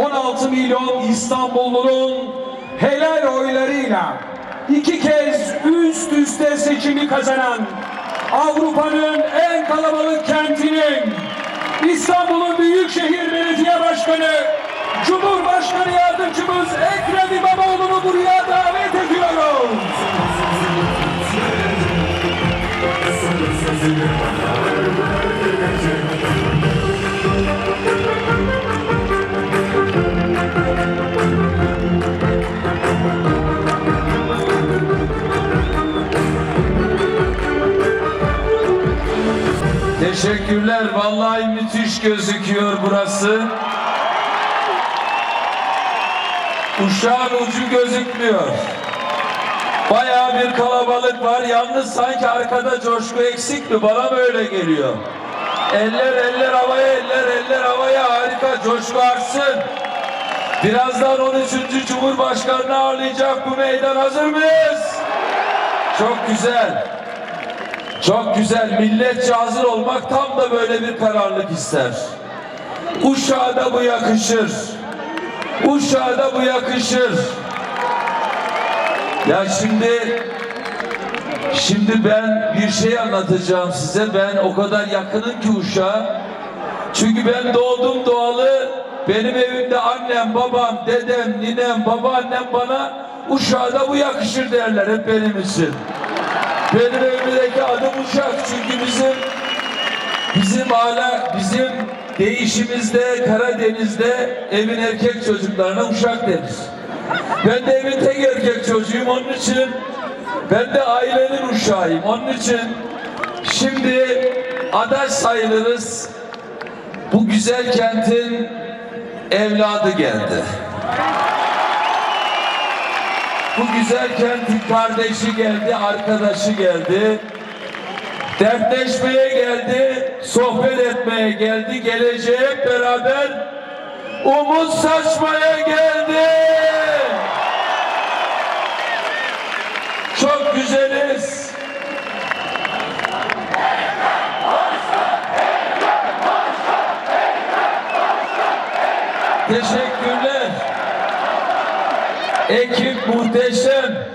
16 milyon İstanbullunun helal oylarıyla iki kez üst üste seçimi kazanan Avrupa'nın en kalabalık kentinin İstanbul'un Büyükşehir Belediye Başkanı Cumhurbaşkanı Yardımcımız Ekrem İmamoğlu'nu buraya davet ediyoruz. Teşekkürler. Vallahi müthiş gözüküyor burası. Uşağın ucu gözükmüyor. Bayağı bir kalabalık var. Yalnız sanki arkada coşku eksik mi? Bana mı öyle geliyor? Eller eller havaya, eller eller havaya. Harika. Coşku artsın. Birazdan 13. Cumhurbaşkanı'nı ağırlayacak bu meydan. Hazır mıyız? Çok güzel. Çok güzel. Milletçe hazır olmak tam da böyle bir kararlılık ister. Uşağa da bu yakışır. Uşağa da bu yakışır. Ya şimdi şimdi ben bir şey anlatacağım size. Ben o kadar yakınım ki Uşak'a. Çünkü ben doğdum doğalı benim evimde annem, babam, dedem, ninem, babaannem bana Uşak'a da bu yakışır derler hep benim için. Benim evimdeki adım Uşak çünkü bizim bizim hala bizim değişimizde Karadeniz'de evin erkek çocuklarına Uşak denir. Ben de evin tek erkek çocuğuyum onun için ben de ailenin uşağıyım. Onun için şimdi adaş sayılırız. Bu güzel kentin evladı geldi. Bu güzel kentin kardeşi geldi, arkadaşı geldi. Dertleşmeye geldi, sohbet etmeye geldi, geleceğe beraber umut saçmaya geldi. Çok güzeliz. Teşekkürler. Ekip muhteşem.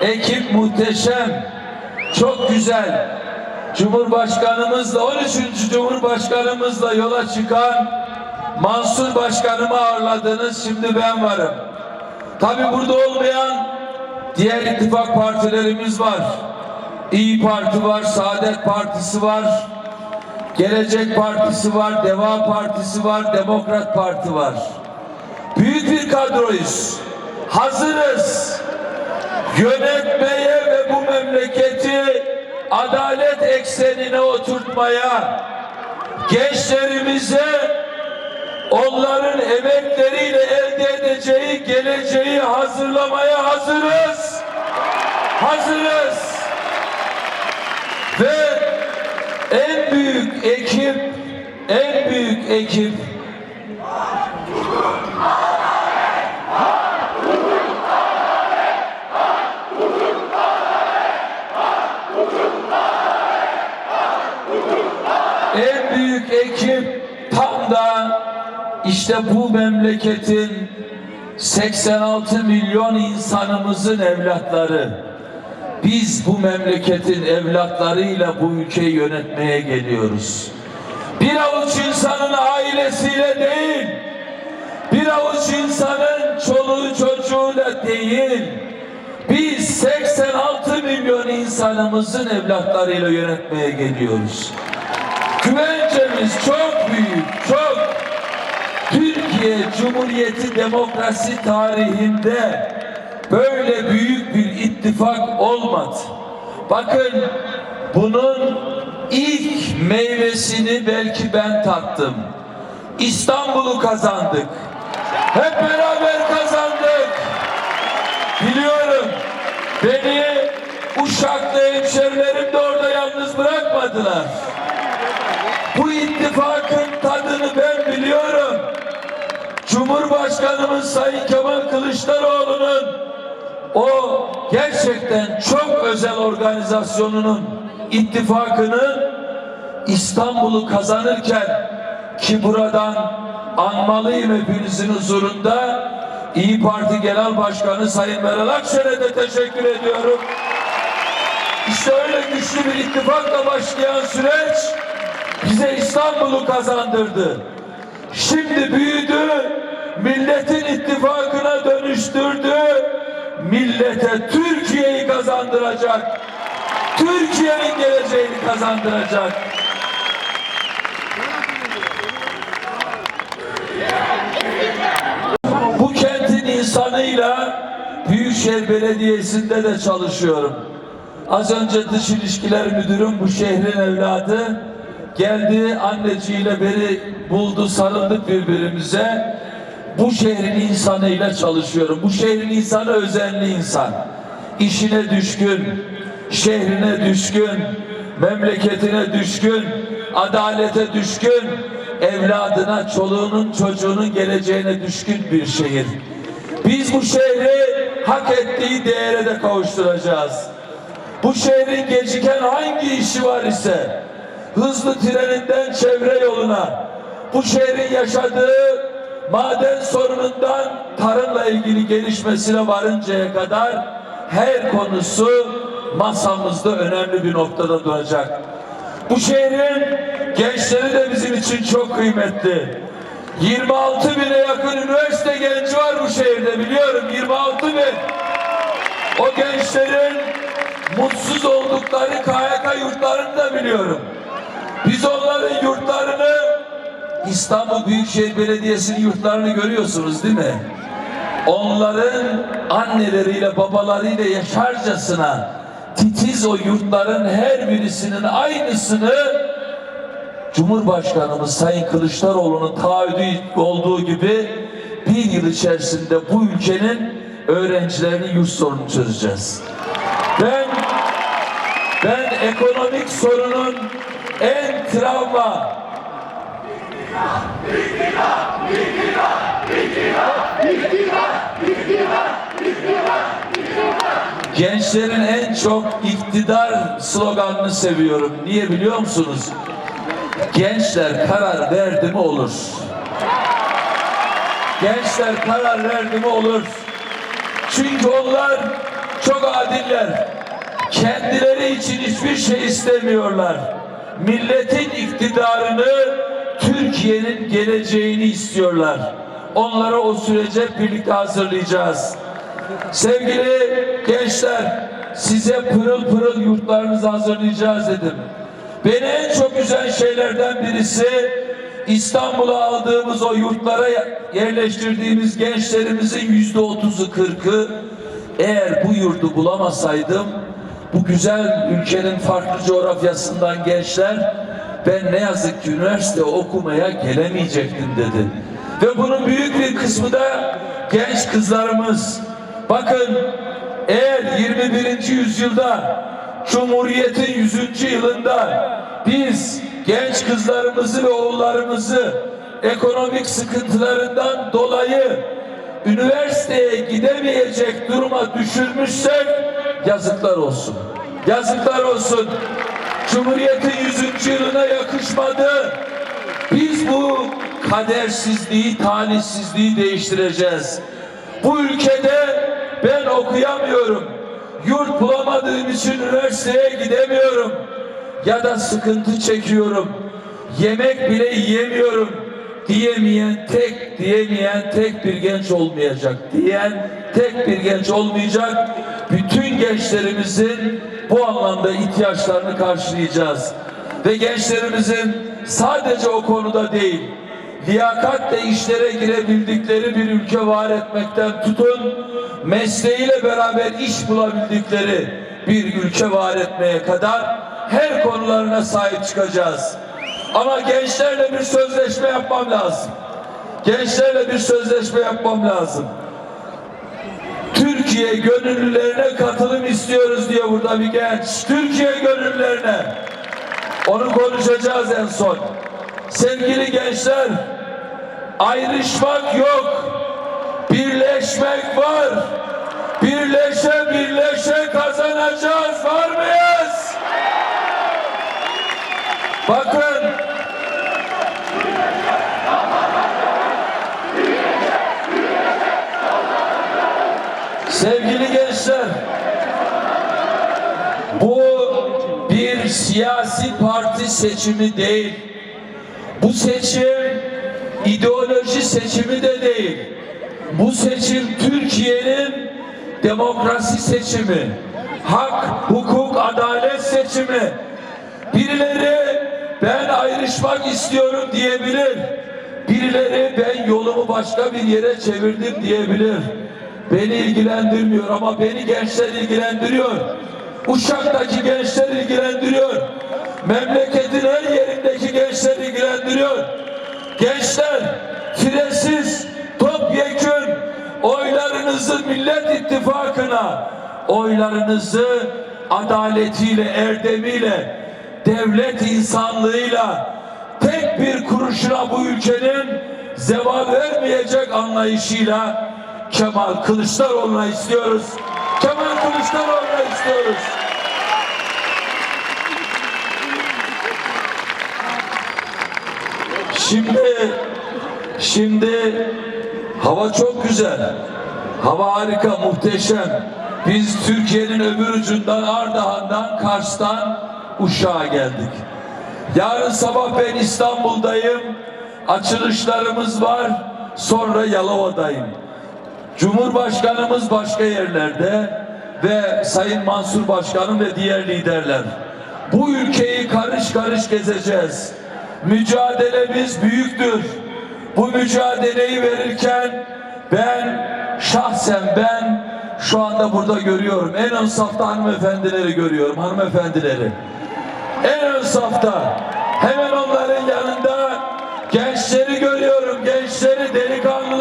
Ekip muhteşem. Çok güzel. Cumhurbaşkanımızla 13. Cumhurbaşkanımızla yola çıkan Mansur Başkanımı ağırladınız. Şimdi ben varım. Tabi burada olmayan diğer ittifak partilerimiz var. İyi Parti var, Saadet Partisi var. Gelecek Partisi var, Deva Partisi var, Demokrat Parti var. Büyük bir kadroyuz. Hazırız. Yönetmeye ve bu memleketi adalet eksenine oturtmaya, gençlerimize onların emekleriyle elde edeceği geleceği hazırlamaya hazırız. Hazırız. Ve en büyük ekip, en büyük ekip en büyük ekip tam da işte bu memleketin 86 milyon insanımızın evlatları. Biz bu memleketin evlatlarıyla bu ülkeyi yönetmeye geliyoruz. Bir avuç insanın ailesiyle değil, bir avuç insanın çoluğu çocuğuyla değil, biz 86 milyon insanımızın evlatlarıyla yönetmeye geliyoruz. Güvencemiz çok büyük, çok. Türkiye Cumhuriyeti demokrasi tarihinde böyle büyük bir ittifak olmadı. Bakın bunun ilk meyvesini belki ben tattım. İstanbul'u kazandık. Hep beraber kazandık. Biliyorum beni Uşaklı hemşerilerim de orada yalnız bırakmadılar. Bu ittifakın tadını ben biliyorum. Cumhurbaşkanımız Sayın Kemal Kılıçdaroğlu'nun o gerçekten çok özel organizasyonunun ittifakının İstanbul'u kazanırken ki buradan anmalıyım hepinizin huzurunda. İyi Parti Genel Başkanı Sayın Meral Akşener'e de teşekkür ediyorum. İşte öyle güçlü bir ittifakla başlayan süreç bize İstanbul'u kazandırdı. Şimdi büyüdü, milletin ittifakına dönüştürdü. Millete Türkiye'yi kazandıracak. Türkiye'nin geleceğini kazandıracak. Bu kentin insanıyla Büyükşehir Belediyesi'nde de çalışıyorum. Az önce dış ilişkiler müdürüm bu şehrin evladı geldi anneciğiyle beni buldu sarıldık birbirimize. Bu şehrin insanıyla çalışıyorum. Bu şehrin insanı özenli insan. İşine düşkün, şehrine düşkün, memleketine düşkün, adalete düşkün, evladına, çoluğunun, çocuğunun geleceğine düşkün bir şehir. Biz bu şehri hak ettiği değere de kavuşturacağız. Bu şehrin geciken hangi işi var ise hızlı treninden çevre yoluna bu şehrin yaşadığı maden sorunundan tarımla ilgili gelişmesine varıncaya kadar her konusu masamızda önemli bir noktada duracak. Bu şehrin gençleri de bizim için çok kıymetli. 26 bine yakın üniversite genci var bu şehirde biliyorum 26 bin. O gençlerin mutsuz oldukları KYK yurtlarını da biliyorum. Biz onların yurtlarını İstanbul Büyükşehir Belediyesi'nin yurtlarını görüyorsunuz değil mi? Onların anneleriyle babalarıyla yaşarcasına titiz o yurtların her birisinin aynısını Cumhurbaşkanımız Sayın Kılıçdaroğlu'nun taahhüdü olduğu gibi bir yıl içerisinde bu ülkenin öğrencilerinin yurt sorununu çözeceğiz. Ben ben ekonomik sorunun en travma Gençlerin en çok iktidar sloganını seviyorum. Niye biliyor musunuz? Gençler karar verdi mi olur. Gençler karar verdi mi olur. Çünkü onlar çok adiller. Kendileri için hiçbir şey istemiyorlar. Milletin iktidarını, Türkiye'nin geleceğini istiyorlar. Onlara o sürece birlikte hazırlayacağız. Sevgili gençler, size pırıl pırıl yurtlarınızı hazırlayacağız dedim. Beni en çok üzen şeylerden birisi İstanbul'a aldığımız o yurtlara yerleştirdiğimiz gençlerimizin yüzde otuzu kırkı eğer bu yurdu bulamasaydım bu güzel ülkenin farklı coğrafyasından gençler ben ne yazık ki üniversite okumaya gelemeyecektim dedi. Ve bunun büyük bir kısmı da genç kızlarımız. Bakın eğer 21. yüzyılda Cumhuriyet'in 100. yılında biz genç kızlarımızı ve oğullarımızı ekonomik sıkıntılarından dolayı üniversiteye gidemeyecek duruma düşürmüşsek yazıklar olsun. Yazıklar olsun. Cumhuriyet'in 100. yılına yakışmadı. Biz bu kadersizliği, talihsizliği değiştireceğiz. Bu ülkede ben okuyamıyorum. Yurt bulamadığım için üniversiteye gidemiyorum. Ya da sıkıntı çekiyorum. Yemek bile yiyemiyorum. Diyemeyen tek, diyemeyen tek bir genç olmayacak. Diyen tek bir genç olmayacak. Gençlerimizin bu anlamda ihtiyaçlarını karşılayacağız. Ve gençlerimizin sadece o konuda değil, liyakatle işlere girebildikleri bir ülke var etmekten tutun, mesleğiyle beraber iş bulabildikleri bir ülke var etmeye kadar her konularına sahip çıkacağız. Ama gençlerle bir sözleşme yapmam lazım. Gençlerle bir sözleşme yapmam lazım. Türkiye gönüllülerine katılım istiyoruz diye burada bir genç. Türkiye gönüllülerine. Onu konuşacağız en son. Sevgili gençler, ayrışmak yok. Birleşmek var. Birleşe birleşe kazanacağız. Var mıyız? Bakın. Sevgili gençler, bu bir siyasi parti seçimi değil. Bu seçim ideoloji seçimi de değil. Bu seçim Türkiye'nin demokrasi seçimi. Hak, hukuk, adalet seçimi. Birileri ben ayrışmak istiyorum diyebilir. Birileri ben yolumu başka bir yere çevirdim diyebilir. Beni ilgilendirmiyor ama beni gençler ilgilendiriyor. Uşak'taki gençler ilgilendiriyor. Memleketin her yerindeki gençler ilgilendiriyor. Gençler firesiz topyekün oylarınızı Millet İttifakı'na oylarınızı adaletiyle, erdemiyle, devlet insanlığıyla tek bir kuruşuna bu ülkenin zeval vermeyecek anlayışıyla Kemal Kılıçdaroğlu'na istiyoruz. Kemal Kılıçdaroğlu'na istiyoruz. Şimdi şimdi hava çok güzel. Hava harika, muhteşem. Biz Türkiye'nin öbür ucundan Ardahan'dan, Kars'tan Uşak'a geldik. Yarın sabah ben İstanbul'dayım. Açılışlarımız var. Sonra Yalova'dayım. Cumhurbaşkanımız başka yerlerde ve Sayın Mansur Başkanım ve diğer liderler. Bu ülkeyi karış karış gezeceğiz. Mücadelemiz büyüktür. Bu mücadeleyi verirken ben şahsen ben şu anda burada görüyorum. En ön safta hanımefendileri görüyorum. Hanımefendileri. En ön safta. Hemen onların yanında gençleri görüyorum. Gençleri, delikanlıları.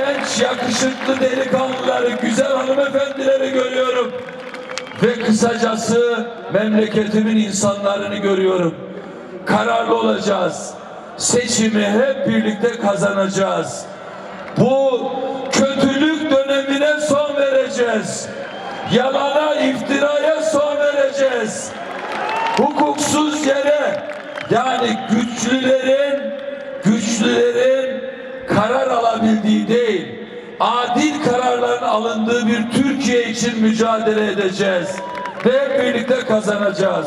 Genç, yakışıklı delikanlıları, güzel hanımefendileri görüyorum. Ve kısacası memleketimin insanlarını görüyorum. Kararlı olacağız. Seçimi hep birlikte kazanacağız. Bu kötülük dönemine son vereceğiz. Yalana, iftiraya son vereceğiz. Hukuksuz yere yani güçlülerin güçlülerin karar alabildiği değil, adil kararların alındığı bir Türkiye için mücadele edeceğiz ve hep birlikte kazanacağız.